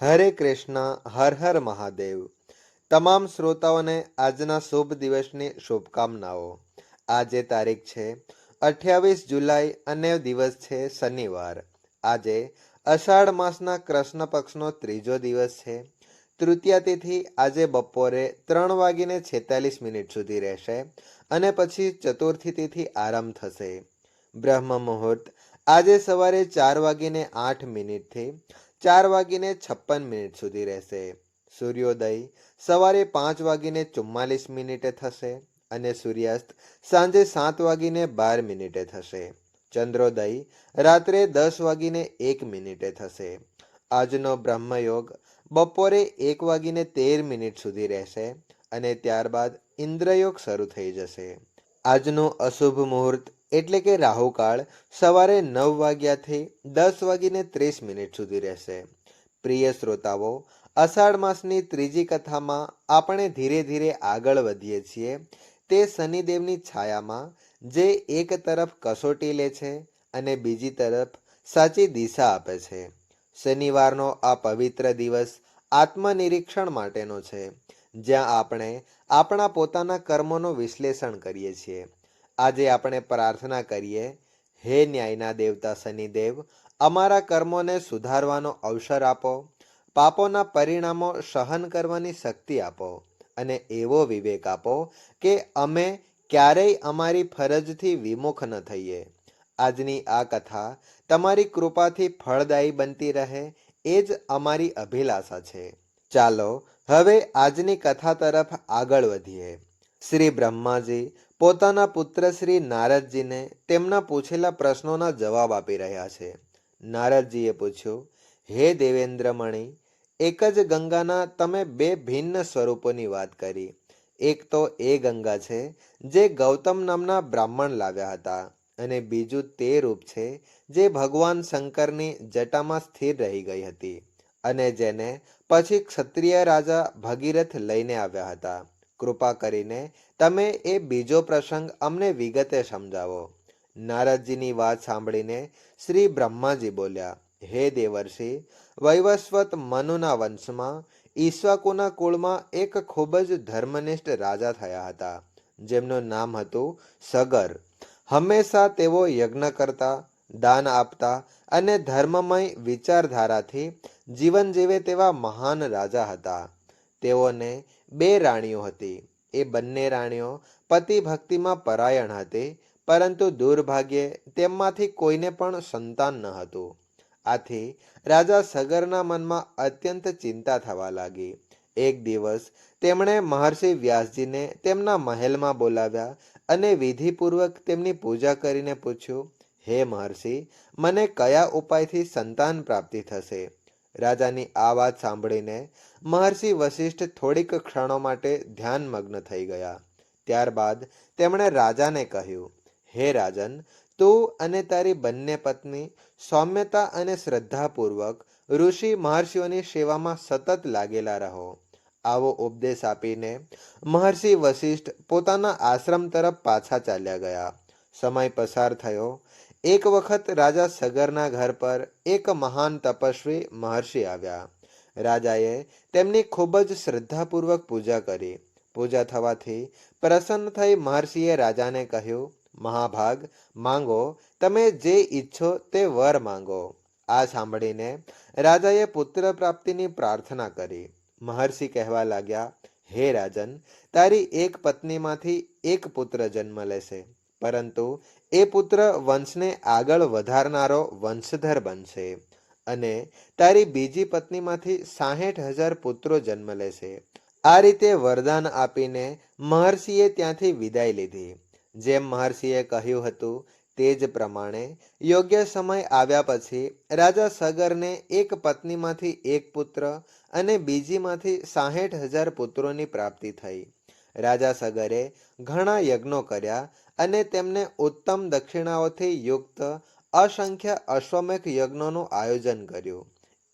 હરે કૃષ્ણ, હર હર મહાદેવ. તમામ શ્રોતાઓને આજના શુભ દિવસની શુભકામનાઓ. આજે તારીખ છે અઠ્યાવીસ જુલાઈ અને દિવસ છે શનિવાર. આજે અષાઢ માસના કૃષ્ણ પક્ષનો ત્રીજો દિવસ છે. તૃતીયા તિથિ આજે બપોરે ત્રણ વાગીને છેતાલીસ મિનિટ સુધી રહેશે અને પછી ચતુર્થી તિથિ આરંભ થશે. બ્રહ્મ મુહૂર્ત આજે સવારે ચાર વાગીને આઠ મિનિટથી ચાર વાગીને છપ્પન મિનિટ સુધી રહેશે. સૂર્યોદય સવારે પાંચ વાગીને ચુમ્માલીસ મિનિટે થશે અને સૂર્યાસ્ત સાંજે સાત વાગીને બાર મિનિટે થશે. ચંદ્રોદય રાત્રે દસ વાગીને એક મિનિટે થશે. આજનો બ્રહ્મયોગ બપોરે એક વાગીને તેર મિનિટ સુધી રહેશે અને ત્યારબાદ ઇન્દ્રયોગ શરૂ થઈ જશે. આજનું અશુભ મુહૂર્ત એટલે કે રાહુકાળ સવારે નવ વાગ્યાથી દસ વાગીને ત્રીસ મિનિટ સુધી રહેશે. પ્રિય શ્રોતાઓ, અષાઢ માસની ત્રીજી કથામાં આપણે ધીરે ધીરે આગળ વધીએ છીએ. તે શનિદેવની છાયામાં જે એક તરફ કસોટી લે છે અને બીજી તરફ સાચી દિશા આપે છે. શનિવારનો આ પવિત્ર દિવસ આત્મનિરીક્ષણ માટેનો છે, જ્યાં આપણે આપણા પોતાના કર્મોનું વિશ્લેષણ કરીએ છીએ. આજે આપણે પ્રાર્થના કરીએ, હે ન્યાયના દેવતા શનિદેવ, અમારા કર્મોને સુધારવાનો અવસર આપો, પાપોના પરિણામો સહન કરવાની શક્તિ આપો અને એવો વિવેક આપો કે અમે ક્યારેય અમારી ફરજથી વિમુખ ન થઈએ. આજની આ કથા તમારી કૃપાથી ફળદાયી બનતી રહે એ જ અમારી અભિલાષા છે. ચાલો હવે આજની કથા તરફ આગળ વધીએ. શ્રી બ્રહ્માજી પોતાના પુત્ર શ્રી નારદજીને તેમના પૂછેલા પ્રશ્નોના જવાબ આપી રહ્યા છે. નારદજીએ પૂછ્યું, હે દેવેન્દ્રમણી, એક જ ગંગાના તમે બે ભિન્ન સ્વરૂપોની વાત કરી. એક તો એ ગંગા છે જે ગૌતમ નામના બ્રાહ્મણ લાવ્યા હતા અને બીજું તે રૂપ છે જે ભગવાન શંકરની જટામાં સ્થિર રહી ગઈ હતી અને જેને પછી ક્ષત્રિય રાજા ભગીરથ લઈને આવ્યા હતા. કૃપા કરીને તમે એ બીજો પ્રસંગ અમને વિગતે સમજાવો. નારદજીની વાત સાંભળીને શ્રી બ્રહ્માજી બોલ્યા, હે દેવર્ષિ, વૈવસ્વત મનુના વંશમાં ઈશ્વકુના કુળમાં એક ખૂબ જ ધર્મનિષ્ઠ રાજા થયા હતા, જેમનું નામ હતું સગર. હંમેશા તેઓ યજ્ઞ કરતા, દાન આપતા અને ધર્મમય વિચારધારાથી જીવન જીવે તેવા મહાન રાજા હતા. તેઓને બે રાણીઓ હતી. એ બંને રાણીઓ પતિ ભક્તિમાં પરાયણ હતી, પરંતુ દુર્ભાગ્યે તેમમાંથી કોઈને પણ સંતાન ન હતું. આથી રાજા સગરના મનમાં અત્યંત ચિંતા થવા લાગી. એક દિવસ તેમણે મહર્ષિ વ્યાસજીને તેમના મહેલમાં બોલાવ્યા અને વિધિપૂર્વક તેમની પૂજા કરીને પૂછ્યું, હે મહર્ષિ, મને કયા ઉપાયથી સંતાન પ્રાપ્તિ થશે? રાજાની આ વાત સાંભળીને મહર્ષિ વશિષ્ઠ થોડીક ક્ષણો માટે ધ્યાનમગ્ન થઈ ગયા. ત્યારબાદ તેમણે રાજાને કહ્યું, હે રાજન, તું અને તારી બંને પત્ની સૌમ્યતા અને શ્રદ્ધાપૂર્વક ઋષિ મહર્ષિઓની સેવામાં સતત લાગેલા રહો. આવો ઉપદેશ આપીને મહર્ષિ વશિષ્ઠ પોતાના આશ્રમ તરફ પાછા ચાલ્યા ગયા. સમય પસાર થયો. એક વખત રાજા સગરના ઘર પર એક મહાન તપસ્વી મહર્ષિ આવ્યા. રાજાએ તેમની ખૂબ જ શ્રદ્ધાપૂર્વક પૂજા કરી. પૂજા થવાથી પ્રસન્ન થઈ મહર્ષિએ રાજાને કહ્યું, મહાભાગ, માંગો, તમે જે ઈચ્છો તે વર માંગો. આ સાંભળીને રાજાએ પુત્ર પ્રાપ્તિની પ્રાર્થના કરી. મહર્ષિ કહેવા લાગ્યા, હે રાજન, તારી એક પત્નીમાંથી એક પુત્ર જન્મ લેશે, પરંતુ એ પુત્ર વંશને આગળ વધારનારો વંશધર બનશે. અને તારી બીજી પત્નીમાંથી સાહીઠ હજાર પુત્રો જન્મ લેશે આ રીતે વરદાન આપીને મહર્ષિએ ત્યાંથી વિદાય લીધી. જેમ મહર્ષિએ કહ્યું હતું તે જ પ્રમાણે યોગ્ય સમય આવ્યા પછી રાજા સગરને એક પત્નીમાંથી એક પુત્ર અને બીજીમાંથી સાહીઠ હજાર પુત્રોની પ્રાપ્તિ થઈ. રાજા સગરે ઘણા યજ્ઞો કર્યા અને તેમને ઉત્તમ દક્ષિણાઓથી યુક્ત અસંખ્ય અશ્વમેઘ યજ્ઞોનું આયોજન કર્યું.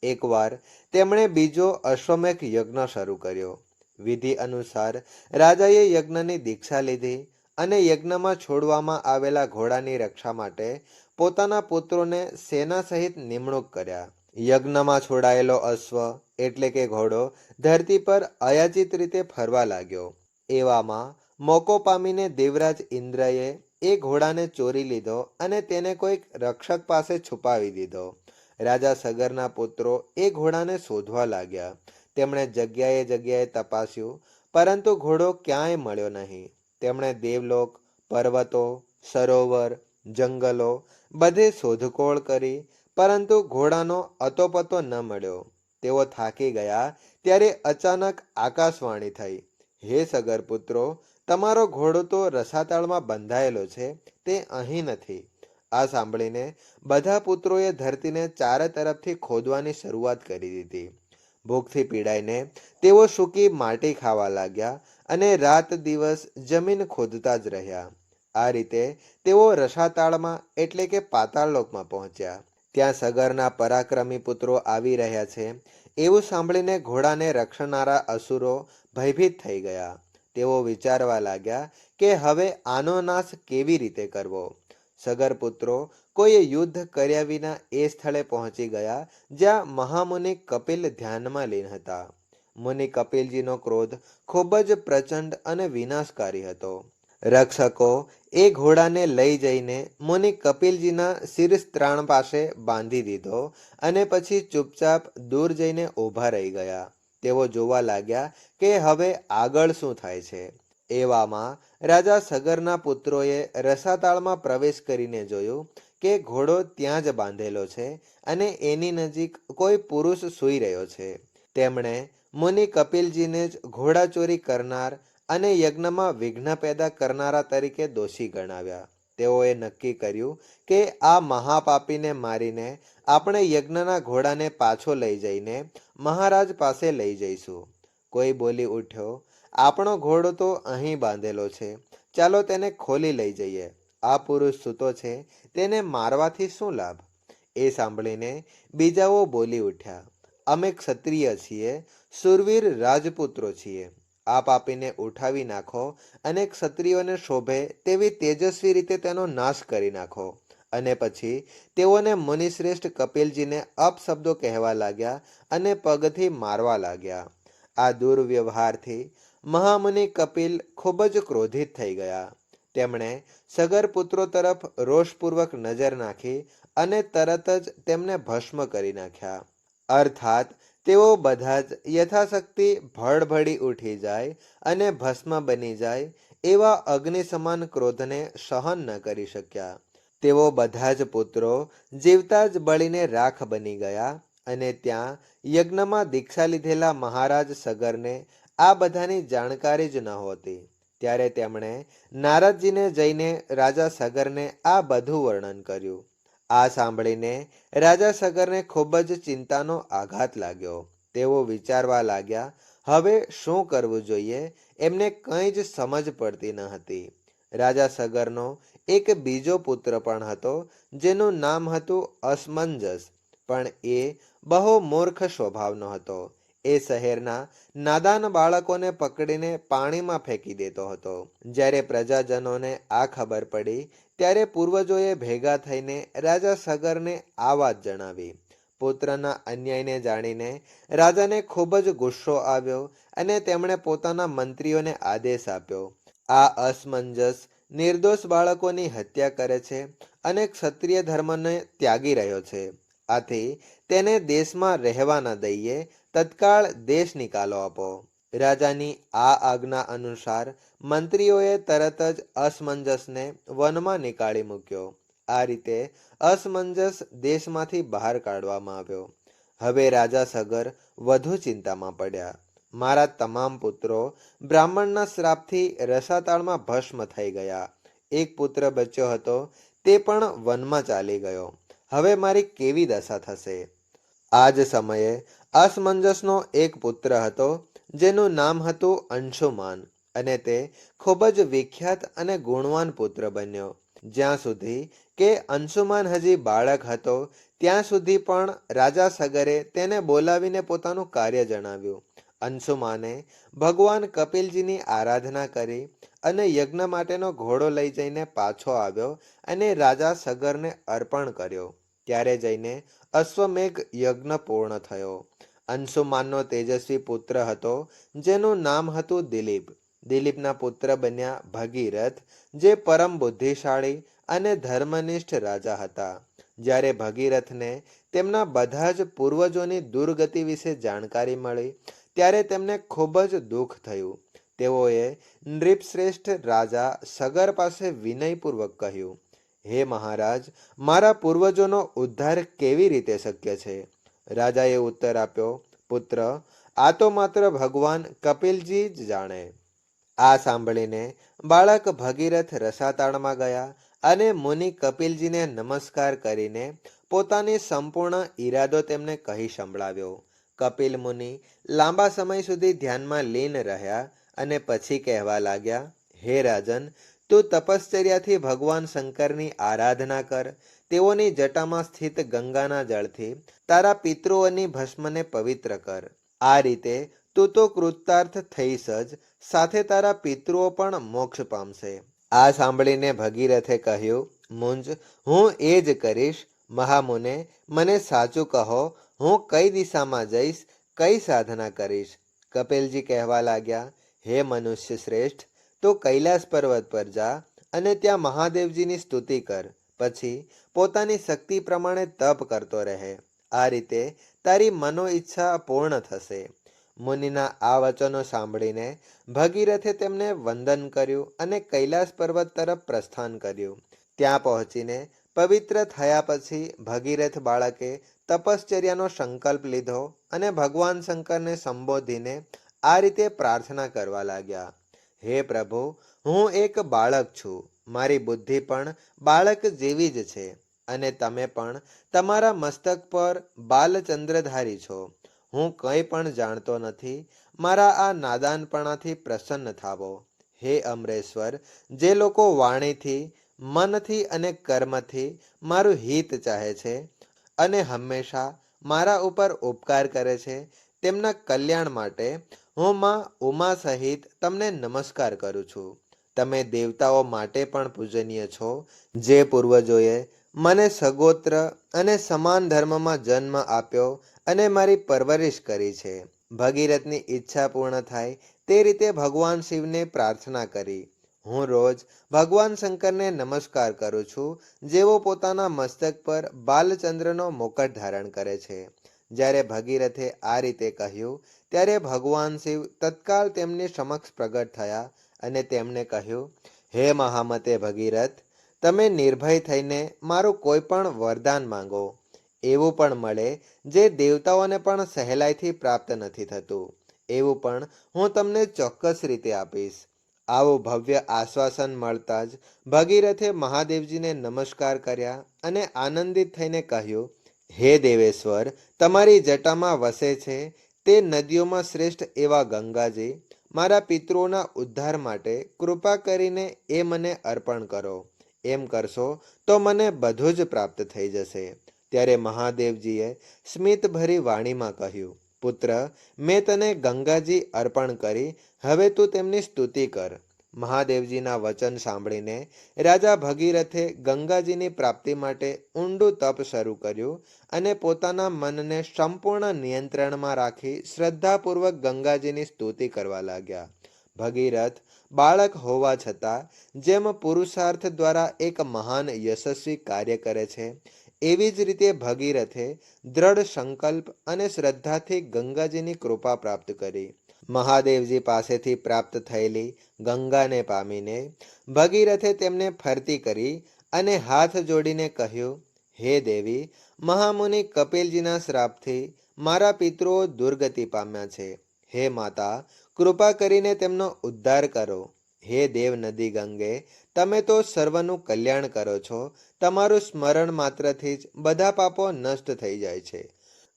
એકવાર તેમણે બીજો અશ્વમેઘ યજ્ઞ શરૂ કર્યો. વિધિ અનુસાર રાજાએ યજ્ઞની દીક્ષા લીધી અને યજ્ઞમાં છોડવામાં આવેલા ઘોડાની રક્ષા માટે પોતાના પુત્રોને સેના સહિત નિમણૂક કર્યા. યજ્ઞમાં છોડાયેલો અશ્વ એટલે કે ઘોડો ધરતી પર અયાચિત રીતે ફરવા લાગ્યો. એવામાં મોકો પામીને દેવરાજ ઇન્દ્રએ એ ઘોડાને ચોરી લીધો અને તેને કોઈક રક્ષક પાસે છુપાવી દીધો. રાજા સગરના પુત્રો એ ઘોડાને શોધવા લાગ્યા. તેમણે જગ્યાએ જગ્યાએ તપાસ્યું, પરંતુ ઘોડો ક્યાંય મળ્યો નહીં. તેમણે દેવલોક, પર્વતો, સરોવર, જંગલો બધે શોધખોળ કરી, પરંતુ ઘોડાનો અતોપતો ન મળ્યો. તેઓ થાકી ગયા ત્યારે અચાનક આકાશવાણી થઈ. હે સગર પુત્રો તમારો ઘોડો તો રસાતાળમાં બંધાયેલો છે, તે અહીં નથી. આ સાંભળીને બધા પુત્રોએ ધરતીને ચારે તરફથી ખોદવાની શરૂઆત કરી દીધી. ભૂખથી પીડાઈને તેઓ સૂકી માટી ખાવા લાગ્યા અને રાત દિવસ જમીન ખોદતા જ રહ્યા. આ રીતે તેઓ રસાતાળમાં એટલે કે પાતાળલોકમાં પહોંચ્યા. ત્યાં સગરના પરાક્રમી પુત્રો આવી રહ્યા છે, એવું સાંભળીને ઘોડાને રક્ષનારા અસુરો ભયભીત થઈ ગયા. તેઓ વિચારવા લાગ્યા કે હવે આનો નાશ કેવી રીતે કરવો? સગર પુત્રો, કોઈએ યુદ્ધ કર્યા વિના એ સ્થળે પહોંચી ગયા જ્યાં મહામુનિ કપિલ ધ્યાનમાં લીન હતા. મુનિ કપિલજીનો ક્રોધ ખૂબ જ પ્રચંડ અને વિનાશકારી હતો. રક્ષકો એ ઘોડાને લઈ જઈને મુનિ કપિલજીના શિરસ્ત્રાણ પાસે બાંધી દીધો અને પછી ચૂપચાપ દૂર જઈને ઊભા રહી ગયા. તેઓ જોવા લાગ્યા કે હવે આગળ શું થાય છે. એવામાં રાજા સગરના પુત્રોએ રસાતાળમાં પ્રવેશ કરીને જોયું કે ઘોડો ત્યાં જ બાંધેલો છે અને એની નજીક કોઈ પુરુષ સૂઈ રહ્યો છે. તેમણે મુનિ કપિલજીને જ ઘોડાચોરી કરનાર અને યજ્ઞમાં વિઘ્ન પેદા કરનારા તરીકે દોષી ગણાવ્યા. તેઓએ નક્કી કર્યું કે આ મહાપાપીને મારીને આપણે યજ્ઞના ઘોડાને પાછો લઈ જઈને મહારાજ પાસે લઈ જઈશું. કોઈ બોલી ઉઠ્યો, આપણો ઘોડો તો અહીં બાંધેલો છે. ચાલો તેને ખોલી લઈ જઈએ. આ પુરુષ સૂતો છે, તેને મારવાથી શું લાભ? એ સાંભળીને બીજાઓ બોલી ઉઠ્યા. અમે ક્ષત્રિય છીએ, સુરવીર રાજપુત્રો છીએ. આ પાપીને ઉઠાવી નાખો અને ક્ષત્રિયોને શોભે તેવી તેજસ્વી રીતે તેનો નાશ કરી નાખો. અને પછી તેઓને મુનિશ્રેષ્ઠ કપિલજીને અપશબ્દો કહેવા લાગ્યા અને પગથી મારવા લાગ્યા. આ દુર્વ્યવહારથી મહામુનિ કપિલ ખૂબ જ ક્રોધિત થઈ ગયા. તેમણે સગર પુત્રો તરફ રોષપૂર્વક નજર નાખી અને તરત જ તેમને ભસ્મ કરી નાખ્યા. અર્થાત તેઓ બધા જ યથાશક્તિ ભડભડી ઉઠી જાય અને ભસ્મ બની જાય એવા અગ્નિ સમાન ક્રોધને સહન ન કરી શક્યા. તેઓ બધા જ પુત્રો જીવતા જ બળીને રાખ બની ગયા અને ત્યાં યજ્ઞમાં દીક્ષા લીધેલા મહારાજ સગરને આ બધાની જાણકારી જ નહોતી ત્યારે તેમણે નારદજીને જઈને રાજા સગરને આ બધું વર્ણન કર્યું. આ સાંભળીને રાજા સગરને ખૂબ જ ચિંતાનો આઘાત લાગ્યો. તેઓ વિચારવા લાગ્યા, હવે શું કરવું જોઈએ? એમને કંઈ જ સમજ પડતી ન હતી. રાજા સગરનો એક બીજો પુત્ર પણ હતો, જેનું નામ હતું અસમંજસ, પણ એ બહુ મૂર્ખ સ્વભાવનો હતો. એ શહેરના નાદાન બાળકોને પકડીને પાણીમાં ફેંકી દેતો હતો. જ્યારે પ્રજાજનોને આ ખબર પડી, ત્યારે પૂર્વજોએ ભેગા થઈને રાજા સગરને આ વાત જણાવી. પુત્રના અન્યાયને જાણીને રાજાને ખૂબ જ ગુસ્સો આવ્યો અને તેમણે પોતાના મંત્રીઓને આદેશ આપ્યો. આ અસમંજસ નિર્દોષ બાળકોની હત્યા કરે છે અને ક્ષત્રિય ધર્મને ત્યાગી રહ્યો છે. આથી તેને દેશમાં રહેવા ન દઈએ તત્કાળ દેશ નિકાલો આપો. રાજાની આ આજ્ઞા અનુસાર મંત્રીઓએ તરત જ અસમંજસને વનમાં નીકાળી મૂક્યો. આ રીતે અસમંજસ દેશમાંથી બહાર કાઢવામાં આવ્યો. હવે રાજા સગર વધુ ચિંતામાં પડ્યા. મારા તમામ પુત્રો બ્રાહ્મણના શ્રાપથી રસાતાળમાં ભસ્મ થઈ ગયા. એક પુત્ર બચ્યો હતો, તે પણ વનમાં ચાલી ગયો. હવે મારી કેવી દશા થશે આ જ સમયે અસમંજસનો એક પુત્ર હતો, જેનું નામ હતું અંશુમાન અને તે ખૂબ જ વિખ્યાત અને ગુણવાન પુત્ર બન્યો. જ્યાં સુધી કે અંશુમાન હજી બાળક હતો, ત્યાં સુધી પણ રાજા સગરે તેને બોલાવીને પોતાનું કાર્ય જણાવ્યું. અંશુમાને ભગવાન કપિલજીની આરાધના કરી અને યજ્ઞ માટેનો ઘોડો લઈ જઈને પાછો આવ્યો અને રાજા સગરને અર્પણ કર્યો. ત્યારે જઈને અશ્વમેઘ યજ્ઞ પૂર્ણ થયો. અંશુમાનનો તેજસ્વી પુત્ર હતો, જેનું નામ હતું દિલીપ. દિલીપના પુત્ર બન્યા ભગીરથ, જે પરમ બુદ્ધિશાળી અને ધર્મનિષ્ઠ રાજા હતા. જ્યારે ભગીરથને તેમના બધા જ પૂર્વજોની દુર્ગતિ વિશે જાણકારી મળી, ત્યારે તેમને ખૂબ જ દુઃખ થયું. તેઓએ નૃપશ્રેષ્ઠ રાજા સગર પાસે વિનયપૂર્વક કહ્યું, હે મહારાજ, મારા પૂર્વજોનો ઉદ્ધાર કેવી રીતે શક્ય છે? રાજાએ ઉત્તર આપ્યો, પુત્ર, આ તો માત્ર ભગવાન કપિલજી જ જાણે. આ સાંભળીને બાળક ભગીરથ રસાતાળમાં ગયા અને મુનિ કપિલજીને નમસ્કાર કરીને પોતાની સંપૂર્ણ ઈરાદો તેમને કહી સંભળાવ્યો. કપિલ મુનિ લાંબા સમય સુધી ધ્યાનમાં લીન રહ્યા અને પછી કહેવા લાગ્યા, હે રાજન, તું તપશ્ચર્યાથી ભગવાન શંકરની આરાધના કર તેઓની જટામાં સ્થિત ગંગાના જળથી તારા પિતૃઓની ભસ્મને પવિત્ર કર. આ રીતે તું તો કૃતાર્થ થઈશ જ, સાથે તારા પિતૃઓ પણ મોક્ષ પામશે. આ સાંભળીને ભગીરથે કહ્યું, મુંજ, હું એ જ કરીશ. મહામુને, મને સાચું કહો, હું કઈ દિશામાં જઈશ, કઈ સાધના કરીશ? કપિલજી કહેવા લાગ્યા, હે મનુષ્ય શ્રેષ્ઠ, તો કૈલાસ પર્વત પર જા અને ત્યાં મહાદેવજીની સ્તુતિ કર. પછી પોતાની શક્તિ પ્રમાણે તપ કરતો રહે. આ રીતે તારી મનો ઈચ્છા પૂર્ણ થશે. મુનિના આ વચનો સાંભળીને ભગીરથે તેમને વંદન કર્યું અને કૈલાસ પર્વત તરફ પ્રસ્થાન કર્યું. ત્યાં પહોંચીને પવિત્ર થયા પછી ભગીરથ બાળકે તપશ્ચર્યાનો સંકલ્પ લીધો અને ભગવાન શંકરને સંબોધીને આ રીતે પ્રાર્થના કરવા લાગ્યા. હે પ્રભુ, હું એક બાળક છું. મારી બુદ્ધિ પણ બાળક જેવી જ છે અને તમે પણ તમારા મસ્તક પર બાલચંદ્રધારી છો. હું કંઈ પણ જાણતો નથી, મારા આ નાદાનપણાથી પ્રસન્ન થાવો. હે અમરેશ્વર, જે લોકો વાણીથી, મનથી અને કર્મથી મારું હિત ચાહે છે અને હંમેશા મારા ઉપર ઉપકાર કરે છે, તેમના કલ્યાણ માટે હું માં ઉમા સહિત તમને નમસ્કાર કરું છું. તમે દેવતાઓ માટે પણ પૂજનીય છો, જે પૂર્વજોએ મને સગોત્ર અને સમાન ધર્મમાં જન્મ આપ્યો અને મારી પરવરિશ કરી છે. ભગીરથની ઈચ્છા પૂર્ણ થાય તે રીતે ભગવાન શિવને પ્રાર્થના કરી. હું રોજ ભગવાન શંકરને નમસ્કાર કરું છું, જેઓ પોતાના મસ્તક પર બાલચંદ્રનો મુકટ ધારણ કરે છે. જ્યારે ભગીરથે આ રીતે કહ્યું, ત્યારે ભગવાન શિવ તત્કાળ તેમની સમક્ષ પ્રગટ થયા અને તેમને કહ્યું, હે મહામતે ભગીરથ, તમે નિર્ભય થઈને મારું કોઈ પણ વરદાન માંગો. એવું પણ મળે જે દેવતાઓને પણ સહેલાઈથી પ્રાપ્ત નથી થતું. એવું પણ હું તમને ચોક્કસ રીતે આપીશ. આવું ભવ્ય આશ્વાસન મળતા જ ભગીરથે મહાદેવજીને નમસ્કાર કર્યા અને આનંદિત થઈને કહ્યું, હે દેવેશ્વર, તમારી જટામાં વસે છે તે નદીઓમાં શ્રેષ્ઠ એવા ગંગાજી મારા પિતૃઓના ઉદ્ધાર માટે કૃપા કરીને એ મને અર્પણ કરો. એમ કરશો તો મને બધું જ પ્રાપ્ત થઈ જશે. ત્યારે મહાદેવજીએ સ્મિતભરી વાણીમાં કહ્યું, પુત્ર, મેં તને ગંગાજી અર્પણ કરી, હવે તું તેમની સ્તુતિ કર. મહાદેવજીના વચન સાંભળીને રાજા ભગીરથે ગંગાજીની પ્રાપ્તિ માટે ઊંડું તપ શરૂ કર્યું અને પોતાના મનને સંપૂર્ણ નિયંત્રણમાં રાખી શ્રદ્ધાપૂર્વક ગંગાજીની સ્તુતિ કરવા લાગ્યા. ભગીરથ બાળક હોવા છતાં જેમ પુરુષાર્થ દ્વારા એક મહાન યશસ્વી કાર્ય કરે છે, એવી જ રીતે ભગીરથે દ્રઢ સંકલ્પ અને શ્રદ્ધાથી ગંગાજીની કૃપા પ્રાપ્ત કરી. મહાદેવજી પાસેથી પ્રાપ્ત થયેલી ગંગાને પામીને ભગીરથે તેમને ફરતી કરી અને હાથ જોડીને કહ્યું, હે દેવી, મહામુનિ કપિલજીના શ્રાપથી મારા પિતૃઓ દુર્ગતિ પામ્યા છે. હે માતા, કૃપા કરીને તેમનો ઉદ્ધાર કરો. હે દેવ નદી ગંગે, તમે તો સર્વનું કલ્યાણ કરો છો. તમારું સ્મરણ માત્રથી જ બધા પાપો નષ્ટ થઈ જાય છે.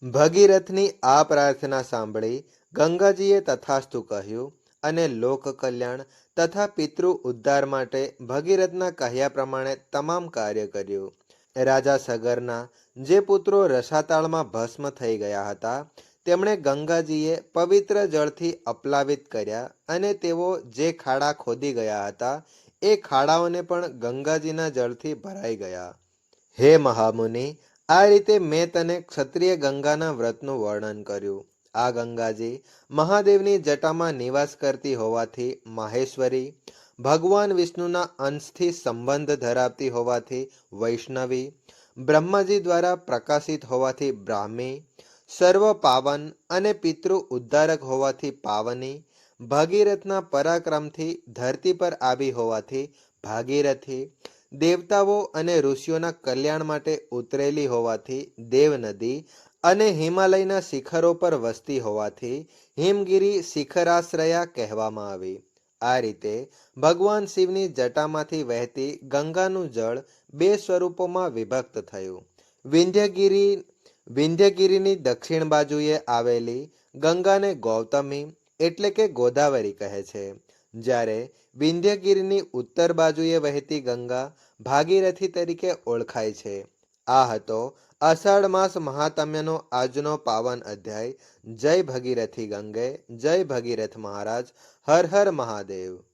ભગીરથની આ પ્રાર્થના સાંભળી ગંગાજીએ તથાસ્તુ કહ્યું અને લોક કલ્યાણ તથા પિતૃ ઉદ્ધાર માટે ભગીરથના કહ્યા પ્રમાણે તમામ કાર્ય કર્યું. રાજા સગરના જે પુત્રો રસાતાળમાં ભસ્મ થઈ ગયા હતા, તેમણે ગંગાજીએ પવિત્ર જળથી અપલાવિત કર્યા અને તેઓ જે ખાડા ખોદી ગયા હતા, એ ખાડાઓને પણ ગંગાજીના જળથી ભરાઈ ગયા. હે મહામુનિ, આ રીતે મેં તને ક્ષત્રિય ગંગાના વ્રતનું વર્ણન કર્યું. આ ગંગાજી મહાદેવની જટામાં નિવાસ કરતી હોવાથી માહેશ્વરી, ભગવાન વિષ્ણુના અંશથી સંબંધ ધરાવતી હોવાથી વૈષ્ણવી, બ્રહ્માજી દ્વારા પ્રકાશિત હોવાથી બ્રાહ્મી, સર્વ પાવન અને પિતૃ ઉદ્ધારક હોવાથી પાવની, ભાગીરથના પરાક્રમથી ધરતી પર આવી હોવાથી ભાગીરથી, દેવતાઓ અને ઋષિઓના કલ્યાણ માટે ઉતરેલી હોવાથી દેવનદી અને હિમાલયના શિખરો પર વસતી હોવાથી હિમગીરી શિખરાશ્રયા કહેવામાં આવી. આ રીતે ભગવાન શિવની જટામાંથી વહેતી ગંગાનું જળ બે સ્વરૂપોમાં વિભક્ત થયું. વિંધ્યગીરી, વિંધ્યગીરીની દક્ષિણ બાજુએ આવેલી ગંગાને ગૌતમી એટલે કે ગોદાવરી કહે છે. જ્યારે વિંધ્યગીરીની ઉત્તર બાજુએ વહેતી ગંગા ભાગીરથી તરીકે ઓળખાય છે. આ હતો અષાઢ માસ મહાત્મ્યનો આજનો પાવન અધ્યાય. જય ભગીરથી ગંગે, જય ભગીરથ મહારાજ, હર હર મહાદેવ.